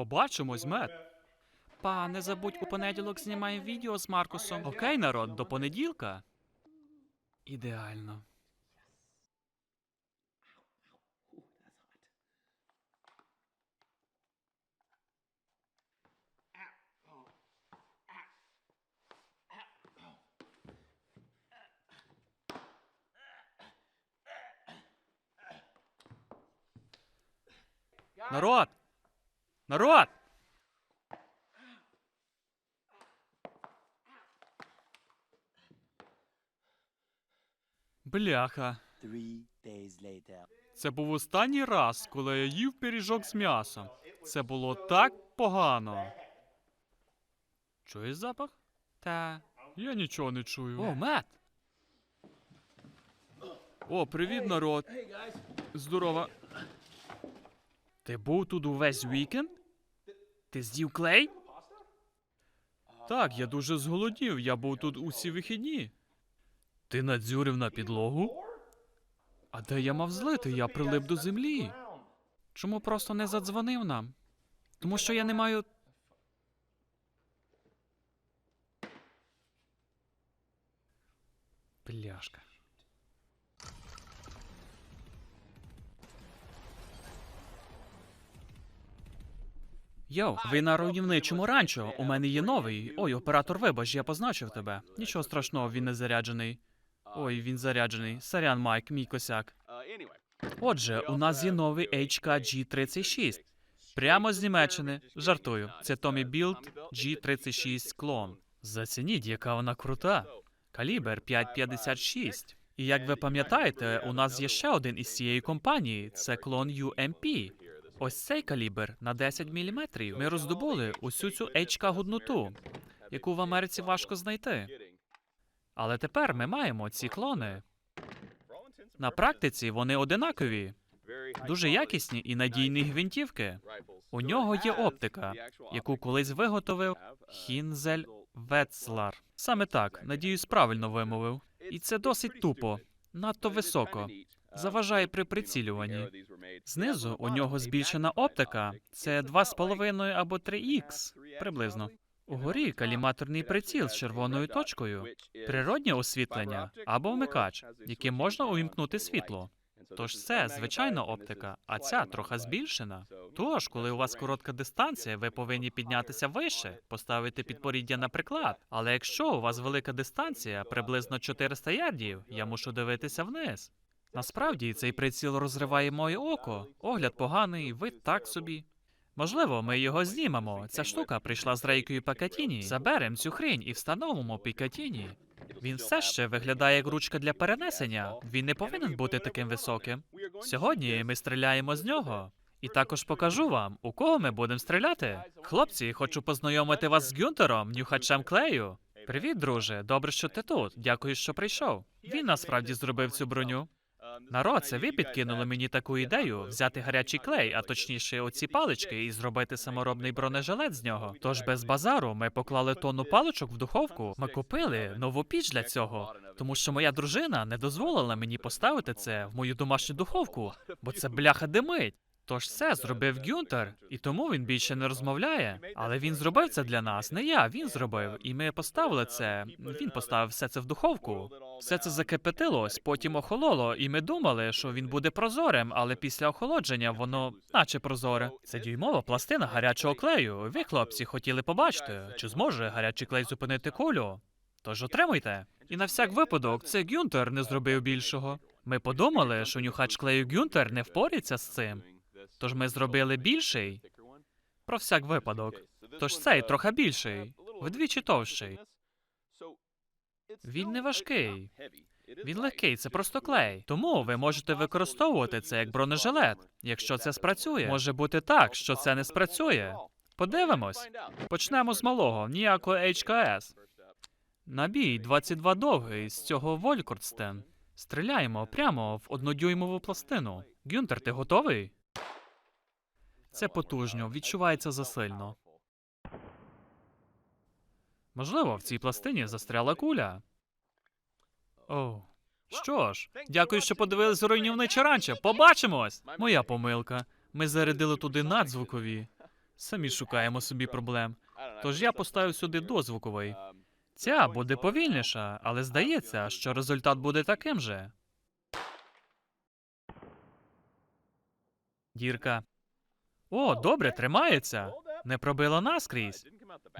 Побачимось, мед. Па, не забудь, у понеділок знімаємо відео з Маркусом. Окей, народ, до понеділка. Ідеально. Народ! Народ! Бляха. Це був останній раз, коли я їв пиріжок з м'ясом. Це було так погано. Чуєш запах? Та. Я нічого не чую. О, Мет! О, привіт, народ. Здорово. Ти був тут увесь вікенд? Ти з'їв клей? Так, я дуже зголоднів. Я був тут усі вихідні. Ти надзюрив на підлогу? А де я мав злити? Я прилип до землі. Чому просто не задзвонив нам? Тому що я не маю. Пляшка. Йоу, ви на руйнівничому ранчо. У мене є новий. Ой, оператор, вибач, я позначив тебе. Нічого страшного, він не заряджений. Ой, він заряджений. Сорян, Майк, мій косяк. Отже, у нас є новий HK G36. Прямо з Німеччини. Жартую. Це Tommy Build G36 клон. Зацініть, яка вона крута. Калібр 5,56. І як ви пам'ятаєте, у нас є ще один із цієї компанії. Це клон UMP. Ось цей калібр на 10 мм. Ми роздобули усю цю HK гудноту, яку в Америці важко знайти. Але тепер ми маємо ці клони. На практиці вони одинакові, дуже якісні і надійні гвинтівки. У нього є оптика, яку колись виготовив Хінзель Вецлар. Саме так, надіюсь, правильно вимовив. І це досить тупо, надто високо. Заважає при прицілюванні. Знизу у нього збільшена оптика. Це 2,5 або 3х приблизно. Угорі каліматорний приціл з червоною точкою, природнє освітлення або вмикач, яким можна увімкнути світло. Тож це звичайна оптика, а ця трохи збільшена. Тож, коли у вас коротка дистанція, ви повинні піднятися вище, поставити підпоріддя на приклад. Але якщо у вас велика дистанція, приблизно 400 ярдів, я мушу дивитися вниз. Насправді цей приціл розриває моє око. Огляд поганий, вид так собі. Можливо, ми його знімемо. Ця штука прийшла з рейкою Пакатіні. Заберемо цю хрінь і встановимо Пікатіні. Він все ще виглядає як ручка для перенесення. Він не повинен бути таким високим. Сьогодні ми стріляємо з нього. І також покажу вам, у кого ми будемо стріляти. Хлопці, хочу познайомити вас з Гюнтером, нюхачем клею. Привіт, друже. Добре, що ти тут. Дякую, що прийшов. Він насправді зробив цю броню. Народ, це ви підкинули мені таку ідею взяти гарячий клей, а точніше оці палички, і зробити саморобний бронежилет з нього. Тож без базару ми поклали тонну паличок в духовку. Ми купили нову піч для цього, тому що моя дружина не дозволила мені поставити це в мою домашню духовку, бо це бляха димить. Тож це зробив Гюнтер, і тому він більше не розмовляє. Але він зробив це для нас, не я. Він зробив, і ми поставили це. Він поставив все це в духовку. Все це закипятилось, потім охололо, і ми думали, що він буде прозорим, але після охолодження воно наче прозоре. Це дюймова пластина гарячого клею. Ви, хлопці, хотіли побачити, чи зможе гарячий клей зупинити кулю. Тож отримуйте. І на всяк випадок, це Гюнтер не зробив більшого. Ми подумали, що нюхач клею Гюнтер не впорається з цим. Тож ми зробили більший. Про всяк випадок. Тож цей трохи більший, вдвічі товщий. Він не важкий. Він легкий, це просто клей. Тому ви можете використовувати це як бронежилет. Якщо це спрацює, може бути так, що це не спрацює. Подивимось. Почнемо з малого, ніякого HKS. Набій 22 довгий з цього Волькордстен. Стріляємо прямо в однодюймову пластину. Гюнтер, ти готовий? Це потужно, відчувається засильно. Можливо, в цій пластині застряла куля. Оу. Що ж, дякую, що подивилися руйнівниче ранчо. Побачимось! Моя помилка. Ми зарядили туди надзвукові. Самі шукаємо собі проблем. Тож я поставив сюди дозвуковий. Ця буде повільніша, але здається, що результат буде таким же. Дірка. О, добре, тримається. Не пробила наскрізь.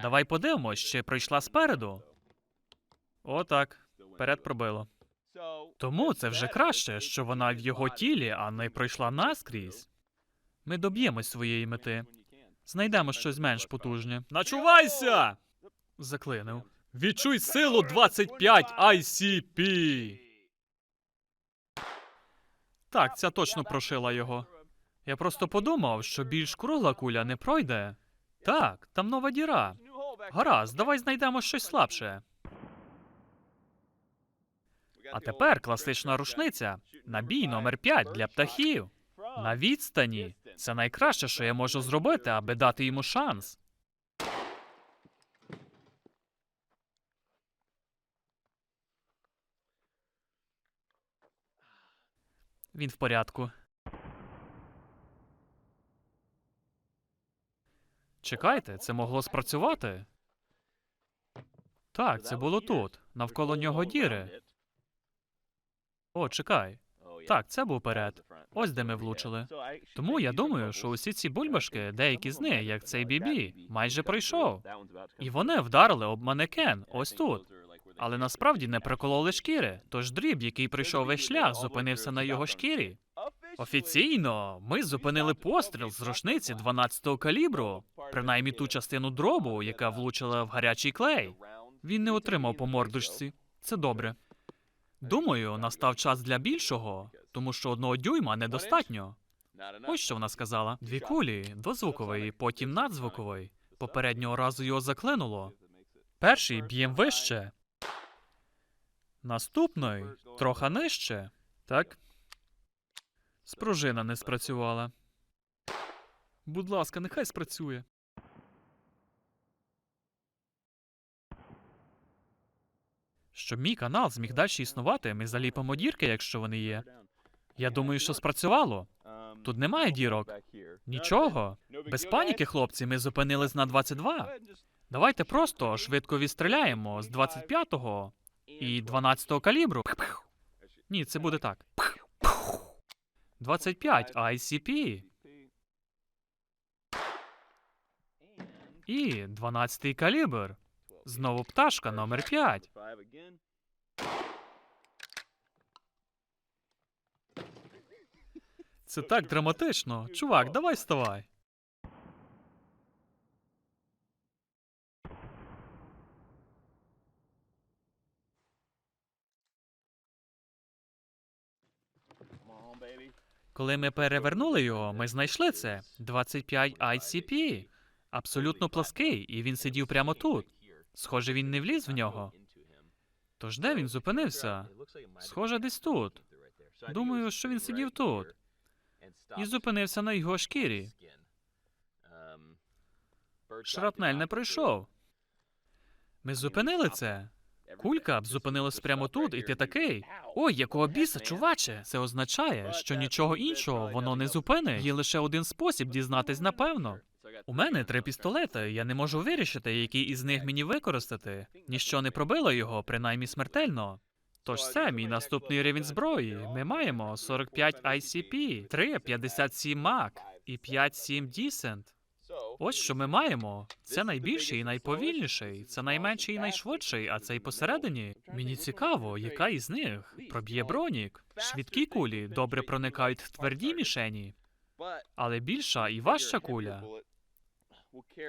Давай подивимось, чи пройшла спереду. Отак. Вперед пробило. Тому це вже краще, що вона в його тілі, а не пройшла наскрізь. Ми доб'ємось своєї мети. Знайдемо щось менш потужне. Начувайся! Заклинив. Відчуй силу 25 ICP! Так, ця точно прошила його. Я просто подумав, що більш кругла куля не пройде. Так, там нова діра. Гаразд, давай знайдемо щось слабше. А тепер класична рушниця. Набій номер 5 для птахів. На відстані. Це найкраще, що я можу зробити, аби дати йому шанс. Він в порядку. Чекайте, це могло спрацювати. Так, це було тут. Навколо нього діри. О, чекай. Так, це був перед. Ось де ми влучили. Тому я думаю, що усі ці бульбашки, деякі з них, як цей бібі, майже пройшов. І вони вдарили об манекен ось тут. Але насправді не прикололи шкіри. Тож дріб, який пройшов весь шлях, зупинився на його шкірі. Офіційно, ми зупинили постріл з рушниці 12-го калібру, принаймні ту частину дробу, яка влучила в гарячий клей. Він не отримав по мордочці. Це добре. Думаю, настав час для більшого, тому що одного дюйма недостатньо. Ось що вона сказала: дві кулі, дозвуковий, потім надзвуковий. Попереднього разу його заклинуло. Перший б'єм вище. Наступний трохи нижче. Так. Спружина не спрацювала. Будь ласка, нехай спрацює. Щоб мій канал зміг далі існувати, ми заліпимо дірки, якщо вони є. Я думаю, що спрацювало. Тут немає дірок. Нічого. Без паніки, хлопці, ми зупинились на 22. Давайте просто швидко відстріляємо з 25-го і 12-го калібру. Ні, це буде так. 25 ICP. І 12-й калібр. Знову пташка номер 5. Це так драматично. Чувак, давай вставай. Коли ми перевернули його, ми знайшли це 25 ICP. Абсолютно плаский, і він сидів прямо тут. Схоже, він не вліз в нього. Тож де він зупинився? Схоже, десь тут. Думаю, що він сидів тут і зупинився на його шкірі. Шрапнель не пройшов. Ми зупинили це. Кулька б зупинилась прямо тут, і ти такий. Ой, якого біса, чуваче! Це означає, що нічого іншого воно не зупинить. Є лише один спосіб дізнатись напевно. У мене три пістолети. Я не можу вирішити, який із них мені використати. Ніщо не пробило його, принаймні смертельно. Тож це мій наступний рівень зброї. Ми маємо 45 ICP, 3 57 MAC і 5 7 Decent. Ось що ми маємо. Це найбільший і найповільніший, це найменший і найшвидший, а цей посередині. Мені цікаво, яка із них проб'є бронік. Швидкі кулі добре проникають в тверді мішені, але більша і важча куля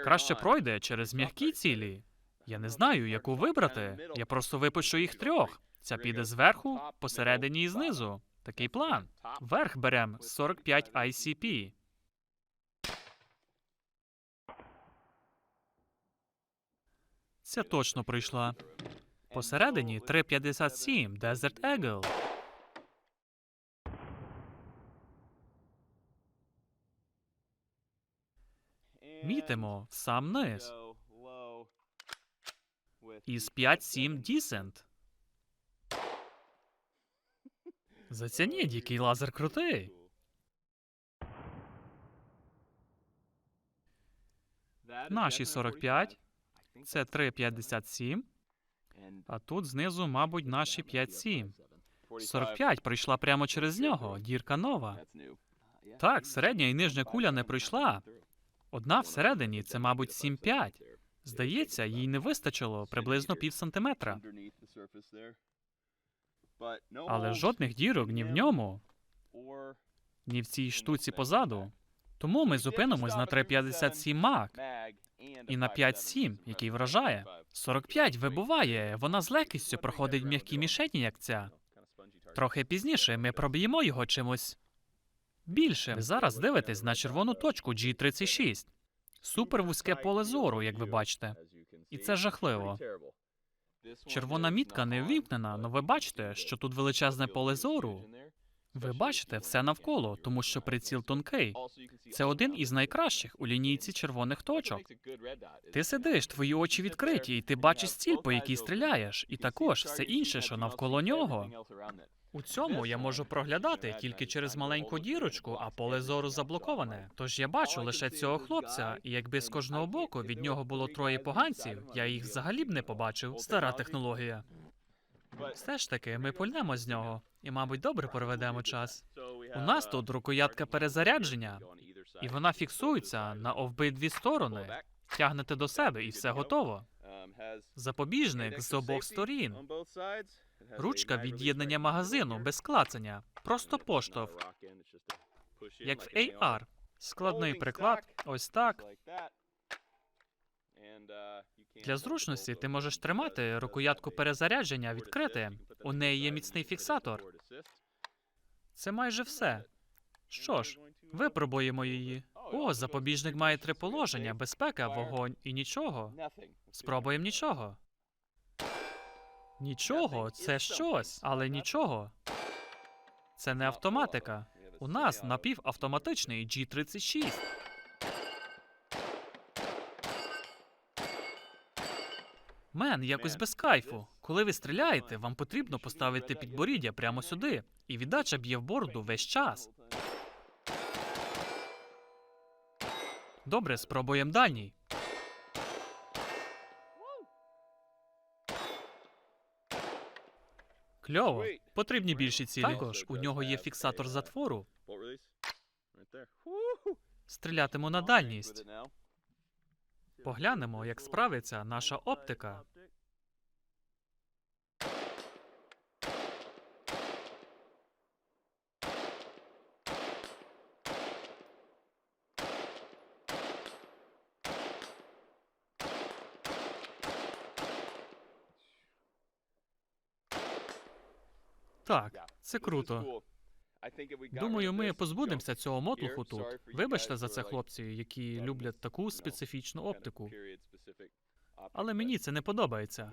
краще пройде через м'які цілі. Я не знаю, яку вибрати. Я просто випущу їх трьох. Ця піде зверху, посередині і знизу. Такий план. Верх берем 45 ICP. Ця точно пройшла. Посередині 357 Desert Eagle. Мітимо сам низ. Із 5-7 Decent. Зацініть, який лазер крутий. Наші 45. Це 3,57. А тут знизу, мабуть, наші 5,7. 45 пройшла прямо через нього. Дірка нова. Так, середня і нижня куля не пройшла. Одна всередині це, мабуть, 7,5. Здається, їй не вистачило приблизно пів сантиметра. Але жодних дірок ні в ньому, ні в цій штуці позаду. Тому ми зупинимось на 3,57 мак і на 5,7, який вражає. 45 вибуває, вона з легкістю проходить м'які мішені, як ця. Трохи пізніше ми проб'ємо його чимось більшим. Ви зараз дивитесь на червону точку G36. Супер вузьке поле зору, як ви бачите. І це жахливо. Червона мітка не ввімкнена, але ви бачите, що тут величезне поле зору. Ви бачите все навколо, тому що приціл тонкий. Це один із найкращих у лінійці червоних точок. Ти сидиш, твої очі відкриті, і ти бачиш ціль, по якій стріляєш, і також все інше, що навколо нього. У цьому я можу проглядати тільки через маленьку дірочку, а поле зору заблоковане. Тож я бачу лише цього хлопця, і якби з кожного боку від нього було троє поганців, я їх взагалі б не побачив. Стара технологія. Все ж таки, ми пульнемо з нього і, мабуть, добре проведемо час. У нас тут рукоятка перезарядження, і вона фіксується на обидві сторони. Тягнете до себе, і все готово. Запобіжник з обох сторін. Ручка від'єднання магазину без клацання. Просто поштовх, як в AR. Складний приклад. Ось так. Для зручності ти можеш тримати рукоятку перезарядження відкрити. У неї є міцний фіксатор. Це майже все. Що ж, випробуємо її. О, запобіжник має три положення: безпека, вогонь і нічого. Спробуємо нічого. Нічого, це щось, але нічого. Це не автоматика. У нас напівавтоматичний G36. Мен, якось без кайфу. Коли ви стріляєте, вам потрібно поставити підборіддя прямо сюди, і віддача б'є в бороду весь час. Добре, спробуємо дальній. Кльово. Потрібні більші цілі. Також у нього є фіксатор затвору. Стрілятиму на дальність. Поглянемо, як справиться наша оптика. Так, це круто. Думаю, ми позбудемося цього мотлуху тут. Вибачте за це, хлопці, які люблять таку специфічну оптику. Але мені це не подобається.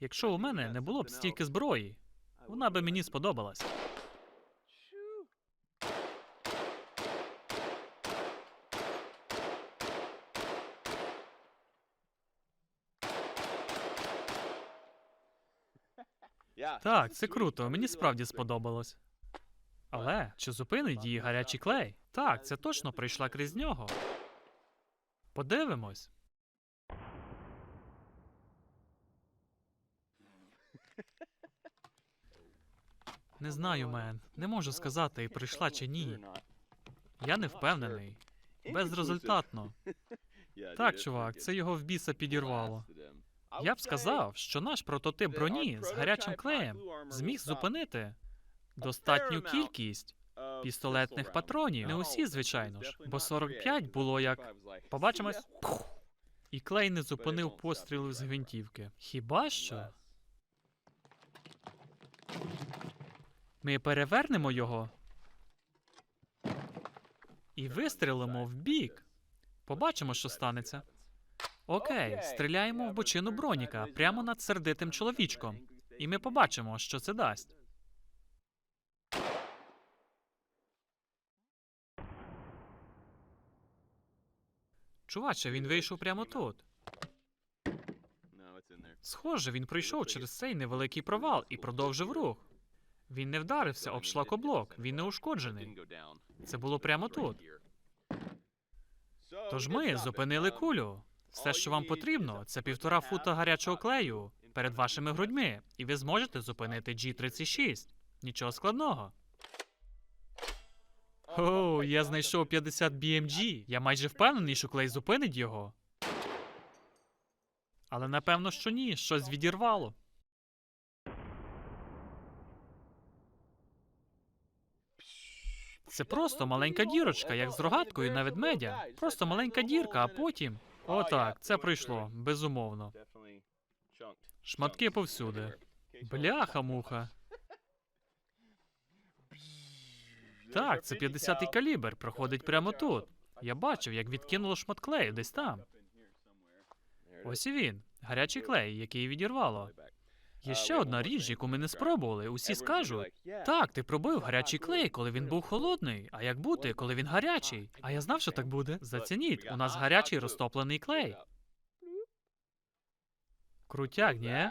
Якщо у мене не було б стільки зброї, вона би мені сподобалась. Так, це круто. Мені справді сподобалось. Але чи зупинить її гарячий клей? Так, це точно пройшла крізь нього. Подивимось. Не знаю, мен. Не можу сказати, прийшла чи ні. Я не впевнений. Безрезультатно. Так, чувак, це його в біса підірвало. Я б сказав, що наш прототип броні з гарячим клеєм зміг зупинити достатню кількість пістолетних патронів. Не усі, звичайно ж, бо 45 було як побачимось. І клей не зупинив пострілу з гвинтівки. Хіба що? Ми перевернемо його і вистрілимо в бік. Побачимо, що станеться. Окей, стріляємо в бочину броніка прямо над сердитим чоловічком. І ми побачимо, що це дасть. Чуваче, він вийшов прямо тут. Схоже, він пройшов через цей невеликий провал і продовжив рух. Він не вдарився об шлакоблок, він не ушкоджений. Це було прямо тут. Тож ми зупинили кулю. Все, що вам потрібно, це півтора фута гарячого клею перед вашими грудьми, і ви зможете зупинити G36. Нічого складного. О, я знайшов 50 BMG. Я майже впевнений, що клей зупинить його. Але напевно, що ні, щось відірвало. Це просто маленька дірочка, як з рогаткою на ведмедя. Просто маленька дірка, а потім. Отак, це пройшло, безумовно. Шматки повсюди. Бляха-муха. Так, це 50-й калібр, проходить прямо тут. Я бачив, як відкинуло шмат клею десь там. Ось і він, гарячий клей, який відірвало. Є ще одна річ, яку ми не спробували. Усі скажуть. Так, ти пробив гарячий клей, коли він був холодний. А як бути, коли він гарячий? А я знав, що так буде. Зацініть, у нас гарячий розтоплений клей. Крутяк, ні?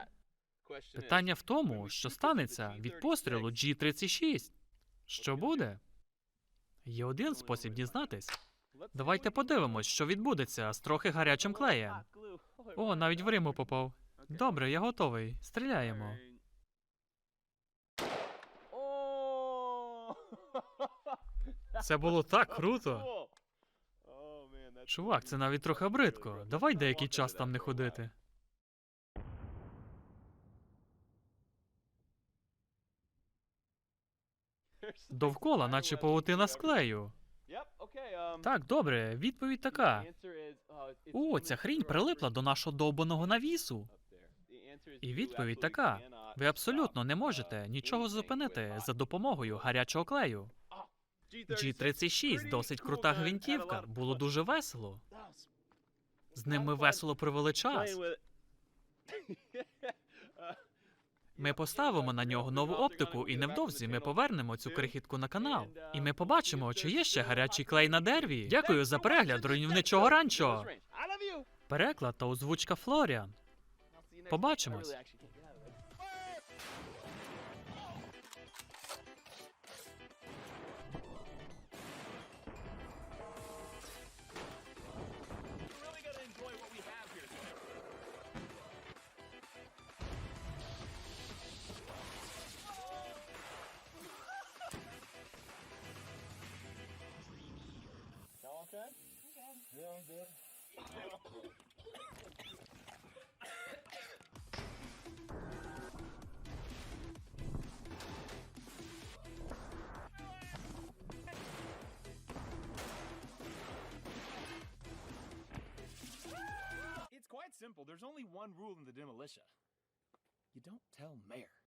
Питання в тому, що станеться від пострілу G36. Що буде? Є один спосіб дізнатись. Давайте подивимось, що відбудеться з трохи гарячим клеєм. О, навіть в Риму попав. Добре, я готовий. Стріляємо. Це було так круто. Чувак, це навіть трохи бридко. Давай деякий час там не ходити. Довкола, наче павутина з клею. Так, добре, відповідь така. О, ця хрінь прилипла до нашого довбаного навісу. І відповідь така: ви абсолютно не можете нічого зупинити за допомогою гарячого клею. G36 досить крута гвинтівка, було дуже весело. З ним ми весело провели час. Ми поставимо на нього нову оптику, і невдовзі ми повернемо цю крихітку на канал. І ми побачимо, чи є ще гарячий клей на дереві. Дякую за перегляд руйнівничого ранчо. Переклад та озвучка Флоріан. Побачимось. It's quite simple. There's only one rule in the demolition. You don't tell mayor.